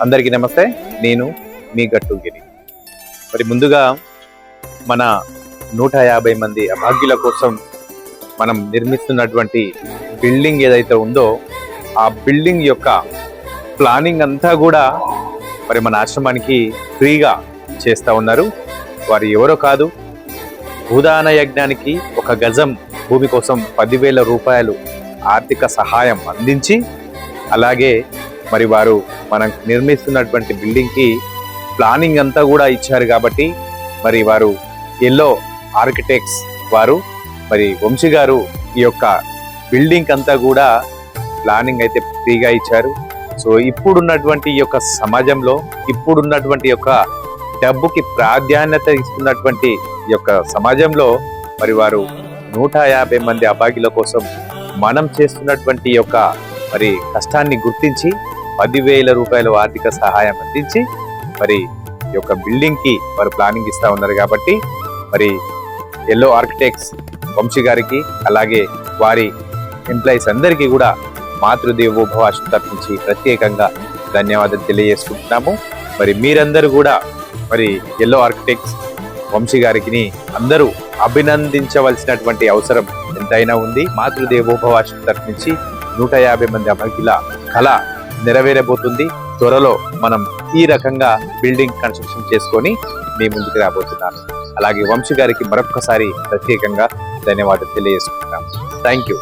అందరికీ నమస్తే. నేను మీ గట్టుగిరి మరి ముందుగా మన నూట యాభై మంది అభాగ్యుల కోసం మనం నిర్మిస్తున్నటువంటి బిల్డింగ్ ఏదైతే ఉందో ఆ బిల్డింగ్ యొక్క ప్లానింగ్ అంతా కూడా మరి మన ఆశ్రమానికి ఫ్రీగా చేస్తూ ఉన్నారు. వారు ఎవరో కాదు. భూదాన యజ్ఞానికి ఒక గజం భూమి కోసం పదివేల రూపాయలు ఆర్థిక సహాయం అందించి అలాగే మరి వారు మనం నిర్మిస్తున్నటువంటి బిల్డింగ్కి ప్లానింగ్ అంతా కూడా ఇచ్చారు కాబట్టి మరి వారు ఎల్లో ఆర్కిటెక్ట్స్ వారు మరి వంశీ గారు ఈ యొక్క బిల్డింగ్ అంతా కూడా ప్లానింగ్ అయితే ఫ్రీగా ఇచ్చారు. సో ఇప్పుడున్నటువంటి ఈ యొక్క సమాజంలో ఇప్పుడున్నటువంటి యొక్క డబ్బుకి ప్రాధాన్యత ఇస్తున్నటువంటి ఈ యొక్క సమాజంలో మరి వారు నూట యాభై మంది అభాగ్యుల కోసం మనం చేస్తున్నటువంటి యొక్క మరి కష్టాన్ని గుర్తించి పదివేల రూపాయల ఆర్థిక సహాయం అందించి మరి ఈ యొక్క బిల్డింగ్కి వారు ప్లానింగ్ ఇస్తూ ఉన్నారు కాబట్టి మరి ఎల్లో ఆర్కిటెక్ట్స్ వంశీ గారికి అలాగే వారి ఎంప్లాయీస్ అందరికీ కూడా మాతృదేవోభవ తరఫు నుంచి ప్రత్యేకంగా ధన్యవాదాలు తెలియజేసుకుంటున్నాము. మరి మీరందరూ కూడా మరి ఎల్లో ఆర్కిటెక్ట్స్ వంశీ గారికి అందరూ అభినందించవలసినటువంటి అవసరం ఎంతైనా ఉంది. మాతృదేవోభవ తరఫు నుంచి నూట యాభై మంది అభ్యర్థుల కళ నెరవేరబోతుంది. త్వరలో మనం ఈ రకంగా బిల్డింగ్ కన్స్ట్రక్షన్ చేసుకొని మీ ముందుకు రాబోతున్నాను అలాగే వంశీ గారికి మరొక్కసారి ప్రత్యేకంగా ధన్యవాదాలు తెలియజేసుకుంటాం థ్యాంక్ యూ.